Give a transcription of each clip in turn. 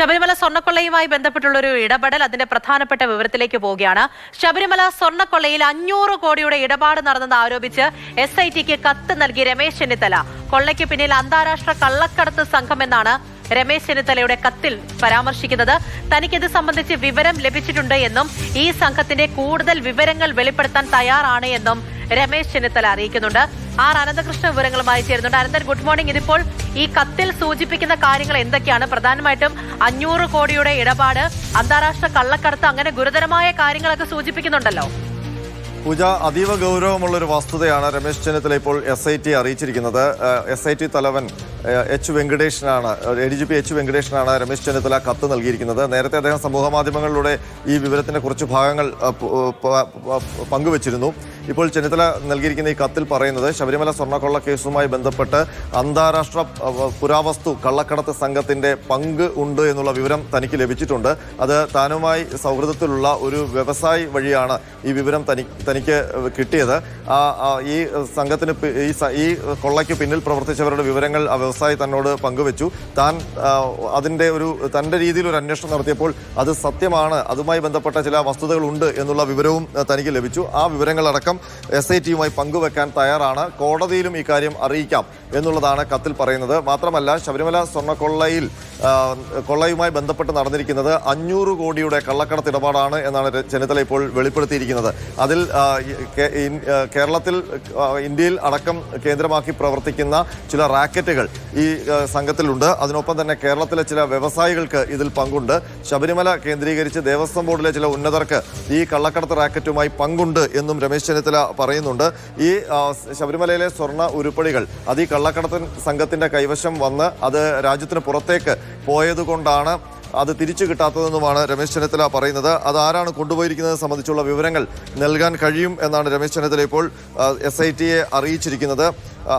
ശബരിമല സ്വർണക്കൊള്ളയുമായി ബന്ധപ്പെട്ടുള്ള ഒരു ഇടപെടൽ അതിന്റെ പ്രധാനപ്പെട്ട വിവരത്തിലേക്ക് പോവുകയാണ്. ശബരിമല സ്വർണക്കൊള്ളയിൽ അഞ്ഞൂറ് കോടിയുടെ ഇടപാട് നടന്നെന്ന് ആരോപിച്ച് എസ് ഐ ടിക്ക് കത്ത് നൽകി രമേശ് ചെന്നിത്തല. കൊള്ളയ്ക്ക് പിന്നിൽ അന്താരാഷ്ട്ര കള്ളക്കടത്ത് സംഘമെന്നാണ് രമേശ് ചെന്നിത്തലയുടെ കത്തിൽ പരാമർശിക്കുന്നത്. തനിക്കിത് സംബന്ധിച്ച് വിവരം ലഭിച്ചിട്ടുണ്ട് എന്നും ഈ സംഘത്തിന്റെ കൂടുതൽ വിവരങ്ങൾ വെളിപ്പെടുത്താൻ തയ്യാറാണ് എന്നും രമേശ് ചെന്നിത്തല അറിയിക്കുന്നുണ്ട്. ആർ അനന്തകൃഷ്ണ വിവരങ്ങളുമായി ചേരുന്നുണ്ട്. അനന്തൻ ഗുഡ് മോർണിംഗ് ഇതിപ്പോൾ ഈ കത്തിൽ സൂചിപ്പിക്കുന്ന കാര്യങ്ങൾ എന്തൊക്കെയാണ്? പ്രധാനമായിട്ടും അഞ്ഞൂറ് കോടിയുടെ ഇടപാട് അന്താരാഷ്ട്ര കള്ളക്കടത്ത് അങ്ങനെ ഗുരുതരമായ കാര്യങ്ങളൊക്കെ സൂചിപ്പിക്കുന്നുണ്ടല്ലോ. പൂജ അതീവ ഗൗരവമുള്ള ഒരു വസ്തുതയാണ് രമേശ് ചെന്നിത്തല ഇപ്പോൾ എസ് ഐ ടി അറിയിച്ചിരിക്കുന്നത്. എസ് ഐ ടി തലവൻ H വെങ്കടേഷനാണ് A D G P H വെങ്കടേഷനാണ് Ramesh Chennithala കത്ത് നൽകിയിരിക്കുന്നത്. നേരത്തെ അദ്ദേഹം സമൂഹ മാധ്യമങ്ങളിലൂടെ ഈ വിവരത്തിന്റെ കുറച്ച് ഭാഗങ്ങൾ പങ്കുവച്ചിരുന്നു. ഇപ്പോൾ ചെന്നിത്തല നൽകിയിരിക്കുന്ന ഈ കത്തിൽ പറയുന്നത് ശബരിമല സ്വർണക്കൊള്ള കേസുമായി ബന്ധപ്പെട്ട് അന്താരാഷ്ട്ര പുരാവസ്തു കള്ളക്കടത്ത് സംഘത്തിന്റെ പങ്ക് ഉണ്ട് എന്നുള്ള വിവരം തനിക്ക് ലഭിച്ചിട്ടുണ്ട്. അത് താനുമായി സൗഹൃദത്തിലുള്ള ഒരു വ്യവസായി വഴിയാണ് ഈ വിവരം തനി തനിക്ക് കിട്ടിയത്. ഈ സംഘത്തിന് ഈ കൊള്ളയ്ക്ക് പിന്നിൽ പ്രവർത്തിച്ചവരുടെ വിവരങ്ങൾ വ്യവസായി തന്നോട് പങ്കുവച്ചു. താൻ അതിന്റെ ഒരു തന്റെ രീതിയിൽ ഒരു അന്വേഷണം നടത്തിയപ്പോൾ അത് സത്യമാണ് അതുമായി ബന്ധപ്പെട്ട ചില വസ്തുതകളുണ്ട് എന്നുള്ള വിവരവും തനിക്ക് ലഭിച്ചു. ആ വിവരങ്ങളടക്കം എസ് ഐ ടിയുമായി പങ്കുവെക്കാൻ തയ്യാറാണ്. കോടതിയിലും ഈ കാര്യം അറിയിക്കാം എന്നുള്ളതാണ് കത്തിൽ പറയുന്നത്. മാത്രമല്ല ശബരിമല സ്വർണക്കൊള്ളയിൽ കൊള്ളയുമായി ബന്ധപ്പെട്ട് നടന്നിരിക്കുന്നത് അഞ്ഞൂറ് കോടിയുടെ കള്ളക്കടത്ത് ഇടപാടാണ് എന്നാണ് ചെന്നിത്തല ഇപ്പോൾ വെളിപ്പെടുത്തിയിരിക്കുന്നത്. അതിൽ കേരളത്തിൽ ഇന്ത്യയിൽ അടക്കം കേന്ദ്രമാക്കി പ്രവർത്തിക്കുന്ന ചില റാക്കറ്റുകൾ ഈ സംഘത്തിലുണ്ട്. അതിനൊപ്പം തന്നെ കേരളത്തിലെ ചില വ്യവസായികൾക്ക് ഇതിൽ പങ്കുണ്ട്. ശബരിമല കേന്ദ്രീകരിച്ച് ദേവസ്വം ബോർഡിലെ ചില ഉന്നതർക്ക് ഈ കള്ളക്കടത്ത് റാക്കറ്റുമായി പങ്കുണ്ട് എന്നും രമേശ് ചെന്നിത്തല പറയുന്നുണ്ട്. ഈ ശബരിമലയിലെ സ്വർണ ഉരുപ്പടികൾ അത് ഈ കള്ളക്കടത്ത് സംഘത്തിന്റെ കൈവശം വന്ന് അത് രാജ്യത്തിന് പുറത്തേക്ക് പോയതുകൊണ്ടാണ് അത് തിരിച്ചു കിട്ടാത്തതെന്നുമാണ് രമേശ് ചെന്നിത്തല പറയുന്നത്. അത് ആരാണ് കൊണ്ടുപോയിരിക്കുന്നത് സംബന്ധിച്ചുള്ള വിവരങ്ങൾ നൽകാൻ കഴിയും എന്നാണ് രമേശ് ചെന്നിത്തല ഇപ്പോൾ എസ് ഐ ടിയെ അറിയിച്ചിരിക്കുന്നത്.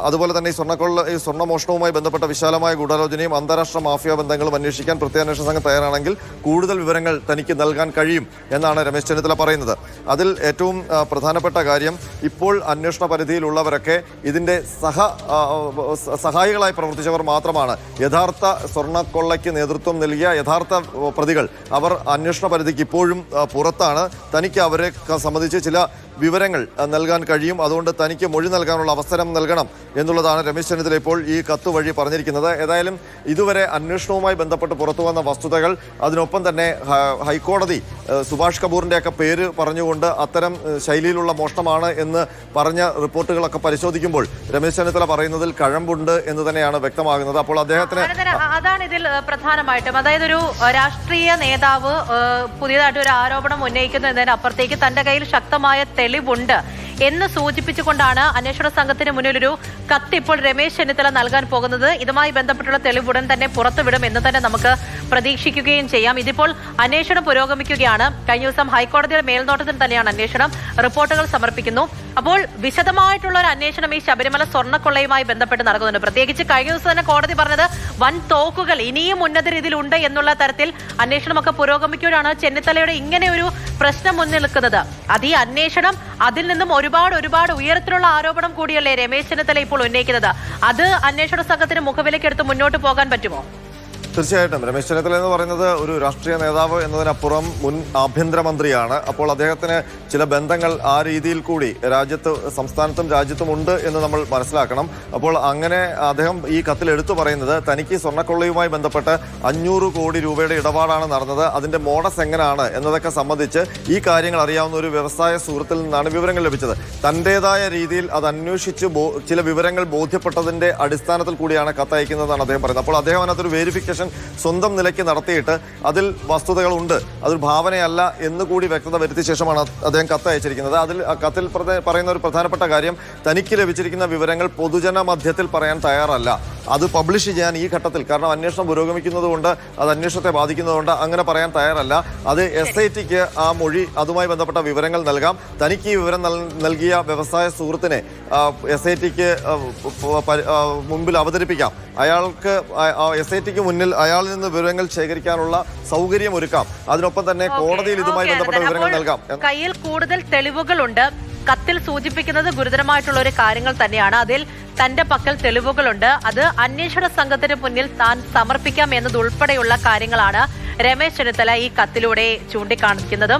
അതുപോലെ തന്നെ ഈ സ്വർണക്കൊള്ള ഈ സ്വർണമോഷണവുമായി ബന്ധപ്പെട്ട വിശാലമായ ഗൂഢാലോചനയും അന്താരാഷ്ട്ര മാഫിയ ബന്ധങ്ങളും അന്വേഷിക്കാൻ പ്രത്യേകാന്വേഷണ സംഘം തയ്യാറാണെങ്കിൽ കൂടുതൽ വിവരങ്ങൾ തനിക്ക് നൽകാൻ കഴിയും എന്നാണ് രമേശ് ചെന്നിത്തല പറയുന്നത്. അതിൽ ഏറ്റവും പ്രധാനപ്പെട്ട കാര്യം ഇപ്പോൾ അന്വേഷണ പരിധിയിലുള്ളവരൊക്കെ ഇതിന്റെ സഹ സഹായികളായി പ്രവർത്തിച്ചവർ മാത്രമാണ്. യഥാർത്ഥ സ്വർണക്കൊള്ളയ്ക്ക് നേതൃത്വം നൽകിയ യഥാർത്ഥ പ്രതികൾ അവർ അന്വേഷണ പരിധിക്ക് ഇപ്പോഴും പുറത്താണ്. തനിക്ക് അവരെ സംബന്ധിച്ച് ചില വിവരങ്ങൾ നൽകാൻ കഴിയും. അതുകൊണ്ട് തനിക്ക് മൊഴി നൽകാനുള്ള അവസരം നൽകണം എന്നുള്ളതാണ് രമേശ് ചെന്നിത്തല ഇപ്പോൾ ഈ കത്ത് വഴി പറഞ്ഞിരിക്കുന്നത്. ഏതായാലും ഇതുവരെ അന്വേഷണവുമായി ബന്ധപ്പെട്ട് പുറത്തു വന്ന വസ്തുതകൾ അതിനൊപ്പം തന്നെ ഹൈക്കോടതി സുഭാഷ് കപൂറിന്റെയൊക്കെ പേര് പറഞ്ഞുകൊണ്ട് അത്തരം ശൈലിയിലുള്ള മോഷണമാണ് എന്ന് പറഞ്ഞ റിപ്പോർട്ടുകളൊക്കെ പരിശോധിക്കുമ്പോൾ രമേശ് ചെന്നിത്തല പറയുന്നതിൽ കഴമ്പുണ്ട് എന്ന് തന്നെയാണ് വ്യക്തമാകുന്നത്. അപ്പോൾ അദ്ദേഹത്തിന് അതാണ് ഇതിൽ പ്രധാനമായിട്ടും. അതായത് ഒരു രാഷ്ട്രീയ നേതാവ് പുതിയതായിട്ട് ഒരു ആരോപണം ഉന്നയിക്കുന്നു എന്നതിന് അപ്പുറത്തേക്ക് തന്റെ കയ്യിൽ ശക്തമായ തെളിവുണ്ട്. എന്ന് സൂചിപ്പിച്ചുകൊണ്ടാണ് അന്വേഷണ സംഘത്തിന് മുന്നിൽ ഒരു കത്ത് ഇപ്പോൾ രമേശ് ചെന്നിത്തല നൽകാൻ പോകുന്നത്. ഇതുമായി ബന്ധപ്പെട്ടുള്ള തെളിവ് ഉടൻ തന്നെ പുറത്തുവിടും എന്ന് തന്നെ നമുക്ക് പ്രതീക്ഷിക്കുകയും ചെയ്യാം. ഇതിപ്പോൾ അന്വേഷണം പുരോഗമിക്കുകയാണ്. കഴിഞ്ഞ ദിവസം ഹൈക്കോടതിയുടെ മേൽനോട്ടത്തിൽ തന്നെയാണ് അന്വേഷണം. റിപ്പോർട്ടുകൾ സമർപ്പിക്കുന്നു. അപ്പോൾ വിശദമായിട്ടുള്ള ഒരു അന്വേഷണം ഈ ശബരിമല സ്വർണക്കൊള്ളയുമായി ബന്ധപ്പെട്ട് നടക്കുന്നുണ്ട്. പ്രത്യേകിച്ച് കഴിഞ്ഞ ദിവസം തന്നെ കോടതി പറഞ്ഞത് വൻ തോക്കുകൾ ഇനിയും ഉന്നത രീതിയിലുണ്ട് എന്നുള്ള തരത്തിൽ അന്വേഷണമൊക്കെ പുരോഗമിക്കുകയാണ് ചെന്നിത്തലയുടെ ഇങ്ങനെ ഒരു പ്രശ്നം മുന്നിൽ നിൽക്കുന്നത്. അത് ഈ അന്വേഷണം അതിൽ നിന്നും ഒരുപാട് ഒരുപാട് ഉയരത്തിലുള്ള ആരോപണം കൂടിയല്ലേ രമേശ് ചെന്നിത്തല ഇപ്പോൾ ഉന്നയിക്കുന്നത്? അത് അന്വേഷണ സംഘത്തിന് മുഖവിലേക്കെടുത്ത് മുന്നോട്ട് പോകാൻ പറ്റുമോ? തീർച്ചയായിട്ടും. രമേശ് ചെന്നിത്തല എന്ന് പറയുന്നത് ഒരു രാഷ്ട്രീയ നേതാവ് എന്നതിനപ്പുറം മുൻ ആഭ്യന്തരമന്ത്രിയാണ്. അപ്പോൾ അദ്ദേഹത്തിന് ചില ബന്ധങ്ങൾ ആ രീതിയിൽ കൂടി രാജ്യത്ത് സംസ്ഥാനത്തും രാജ്യത്തും ഉണ്ട് എന്ന് നമ്മൾ മനസ്സിലാക്കണം. അപ്പോൾ അങ്ങനെ അദ്ദേഹം ഈ കത്തിൽ എടുത്തു പറയുന്നത് തനിക്ക് സ്വർണക്കൊള്ളയുമായി ബന്ധപ്പെട്ട് അഞ്ഞൂറ് കോടി രൂപയുടെ ഇടപാടാണ് നടന്നത്. അതിന്റെ മോഡസ് എങ്ങനെയാണ് എന്നതൊക്കെ സംബന്ധിച്ച് ഈ കാര്യങ്ങൾ അറിയാവുന്ന ഒരു വ്യവസായ സുഹൃത്തിൽ നിന്നാണ് വിവരങ്ങൾ ലഭിച്ചത്. തന്റേതായ രീതിയിൽ അത് അന്വേഷിച്ച് ചില വിവരങ്ങൾ ബോധ്യപ്പെട്ടതിന്റെ അടിസ്ഥാനത്തിൽ കൂടിയാണ് കത്തയക്കുന്നതെന്നാണ് അദ്ദേഹം പറയുന്നത്. അപ്പോൾ അദ്ദേഹം അതിനകത്തൊരു വേരിഫിക്കേഷൻ സ്വന്തം നിലയ്ക്ക് നടത്തിയിട്ട് അതിൽ വസ്തുതകളുണ്ട്. അതൊരു ഭാവനയല്ല എന്ന് കൂടി വ്യക്തത വരുത്തിയ ശേഷമാണ് അദ്ദേഹം കത്ത് അയച്ചിരിക്കുന്നത്. അതിൽ കത്തിൽ പറയുന്ന ഒരു പ്രധാനപ്പെട്ട കാര്യം തനിക്ക് ലഭിച്ചിരിക്കുന്ന വിവരങ്ങൾ പൊതുജന മധ്യത്തിൽ പറയാൻ തയ്യാറല്ല. അത് പബ്ലിഷ് ചെയ്യാൻ ഈ ഘട്ടത്തിൽ. കാരണം അന്വേഷണം പുരോഗമിക്കുന്നതുകൊണ്ട് അത് അന്വേഷണത്തെ ബാധിക്കുന്നതുകൊണ്ട് അങ്ങനെ പറയാൻ തയ്യാറല്ല. അത് എസ് ഐ ടിക്ക് ആ മൊഴി അതുമായി ബന്ധപ്പെട്ട വിവരങ്ങൾ നൽകാം. തനിക്ക് ഈ വിവരം നൽ- നൽകിയ വ്യവസായ സുഹൃത്തിനെ എസ് ഐ ടിക്ക് മുമ്പിൽ അവതരിപ്പിക്കാം. അയാൾക്ക് എസ് ഐ ടിക്ക് മുന്നിൽ അയാളിൽ നിന്ന് വിവരങ്ങൾ ശേഖരിക്കാനുള്ള സൗകര്യം ഒരുക്കാം. അതിനൊപ്പം തന്നെ കോടതിയിൽ ഇതുമായി ബന്ധപ്പെട്ട വിവരങ്ങൾ നൽകാം. കയ്യിൽ കൂടുതൽ തെളിവുകളുണ്ട്. കത്തിൽ സൂചിപ്പിക്കുന്നത് ഗുരുതരമായിട്ടുള്ള ഒരു കാര്യങ്ങൾ തന്നെയാണ്. അതിൽ തന്റെ പക്കൽ തെളിവുകളുണ്ട്. അത് അന്വേഷണ സംഘത്തിന് മുന്നിൽ താൻ സമർപ്പിക്കാം എന്നതുൾപ്പെടെയുള്ള കാര്യങ്ങളാണ് രമേശ് ചെന്നിത്തല ഈ കത്തിലൂടെ ചൂണ്ടിക്കാണിക്കുന്നത്.